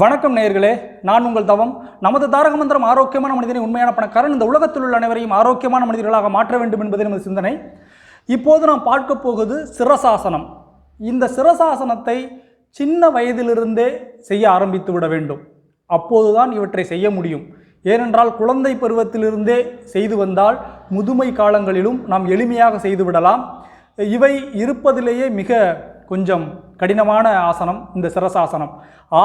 வணக்கம் நேயர்களே நான் உங்கள் தவம். நமது தாரக மந்திரம் ஆரோக்கியமான மனிதனை உண்மையான பணக்காரன் இந்த உலகத்தில் உள்ள அனைவரையும் ஆரோக்கியமான மனிதர்களாக மாற்ற வேண்டும் என்பது நமது சிந்தனை. இப்போது நாம் பார்க்க போவது சிரசாசனம். இந்த சிரசாசனத்தை சின்ன வயதிலிருந்தே செய்ய ஆரம்பித்து விட வேண்டும். அப்போதுதான் இவற்றை செய்ய முடியும். ஏனென்றால் குழந்தை பருவத்திலிருந்தே செய்து வந்தால் முதுமை காலங்களிலும் நாம் எளிமையாக செய்துவிடலாம் இவை இருப்பதிலேயே மிக கொஞ்சம் கடினமான ஆசனம் இந்த சிரசாசனம்.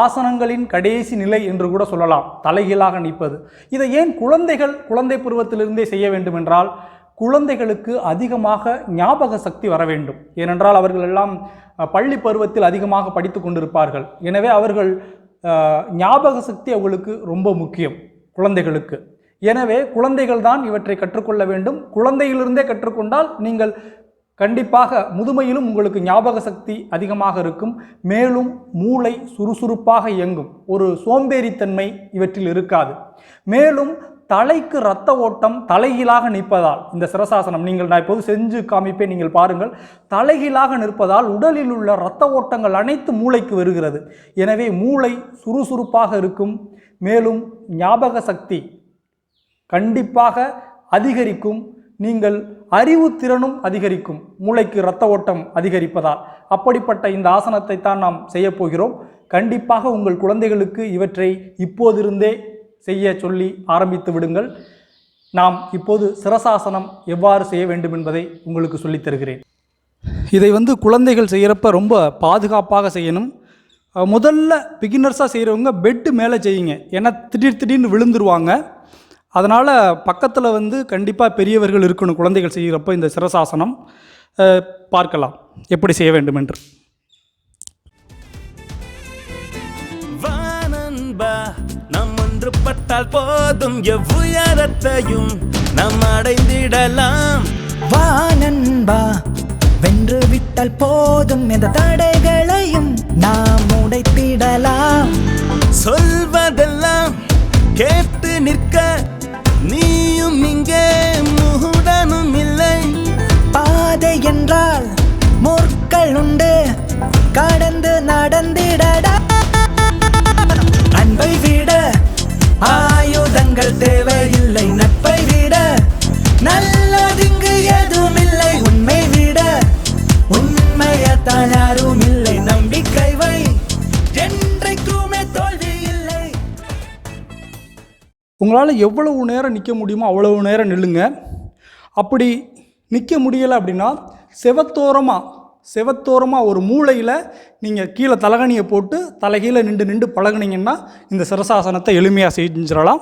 ஆசனங்களின் கடைசி நிலை என்று கூட சொல்லலாம். தலைகீழாக நிற்பது. இதை ஏன் குழந்தைகள் குழந்தை பருவத்திலிருந்தே செய்ய வேண்டும் என்றால் குழந்தைகளுக்கு அதிகமாக ஞாபக சக்தி வர வேண்டும். ஏனென்றால் அவர்கள் எல்லாம் பள்ளி பருவத்தில் அதிகமாக படித்து கொண்டிருப்பார்கள். எனவே அவர்கள் ஞாபக சக்தி அவர்களுக்கு ரொம்ப முக்கியம் குழந்தைகளுக்கு. எனவே குழந்தைகள் தான் இவற்றை கற்றுக்கொள்ள வேண்டும். குழந்தையிலிருந்தே கற்றுக்கொண்டால் நீங்கள் கண்டிப்பாக முதுமையிலும் உங்களுக்கு ஞாபக சக்தி அதிகமாக இருக்கும். மேலும் மூளை சுறுசுறுப்பாக இயங்கும். ஒரு சோம்பேறித்தன்மை இவற்றில் இருக்காது. மேலும் தலைக்கு இரத்த ஓட்டம் தலைகீழாக நிற்பதால் இந்த சிரசாசனம் நீங்கள் நான் இப்போது செஞ்சு காமிப்பேன் நீங்கள் பாருங்கள். தலைகீழாக நிற்பதால் உடலில் உள்ள இரத்த ஓட்டங்கள் அனைத்து மூளைக்கு வருகிறது. எனவே மூளை சுறுசுறுப்பாக இருக்கும். மேலும் ஞாபக சக்தி கண்டிப்பாக அதிகரிக்கும். நீங்கள் அறிவுத்திறனும் அதிகரிக்கும் மூளைக்கு இரத்த ஓட்டம் அதிகரிப்பதால். அப்படிப்பட்ட இந்த ஆசனத்தை தான் நாம் செய்யப்போகிறோம் கண்டிப்பாக உங்கள் குழந்தைகளுக்கு இவற்றை இப்போதிருந்தே செய்ய சொல்லி ஆரம்பித்து விடுங்கள். நாம் இப்போது சிரசாசனம் எவ்வாறு செய்ய வேண்டும் என்பதை உங்களுக்கு சொல்லித் தருகிறேன். இதை வந்து குழந்தைகள் செய்கிறப்ப ரொம்ப பாதுகாப்பாக செய்யணும். முதல்ல பிகினர்ஸாக செய்கிறவங்க பெட்டு மேலே செய்யுங்க. ஏன்னா திடீர் திடீர்னு விழுந்துருவாங்க. அதனால் பக்கத்தில் வந்து கண்டிப்பாக பெரியவர்கள் இருக்கணும் குழந்தைகள் செய்கிறப்போ இந்த சிரசாசனம் பார்க்கலாம். எப்படி செய்ய வேண்டும் என்று வானன்பா நம் ஒன்றுபட்டால் போதும். எவ்வுயரத்தையும் நாம் அடைந்திடலாம். வானன்பா வென்று விட்டால் போதும். எந்த தடைகளையும் நாம் உடைத்திடலாம். சொல்வதெல்லாம் கேட்டு கடந்து நடந்திடடா. அன்பை விட ஆயுதங்கள் தேவையில்லை நட்பை விட நல்லதிங்கு எதுவுமில்லை உண்மை விட உண்மையத்தான் யாரும் இல்லை நம்பிக்கை வை. என்றைக்குமே தோல்வி இல்லை. உங்களால் எவ்வளவு நேரம் நிற்க முடியுமோ அவ்வளவு நேரம் நில்லுங்க. அப்படி நிற்க முடியலை அப்படின்னா செவத்தோரமாக செவத்தோரமாக ஒரு மூலையில் நீங்கள் கீழே தலகணியை போட்டு தலைகீழே நின்று நின்று பழகுனீங்கன்னா இந்த சிரசாசனத்தை எளிமையாக செஞ்சிடலாம்.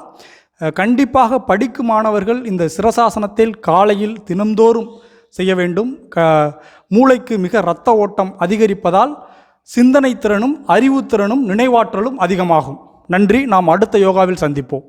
கண்டிப்பாக படிக்கும் மாணவர்கள் இந்த சிரசாசனத்தில் காலையில் தினந்தோறும் செய்ய வேண்டும். க மூளைக்கு மிக இரத்த ஓட்டம் அதிகரிப்பதால் சிந்தனை திறனும் அறிவுத்திறனும் நினைவாற்றலும் அதிகமாகும். நன்றி. நாம் அடுத்த யோகாவில் சந்திப்போம்.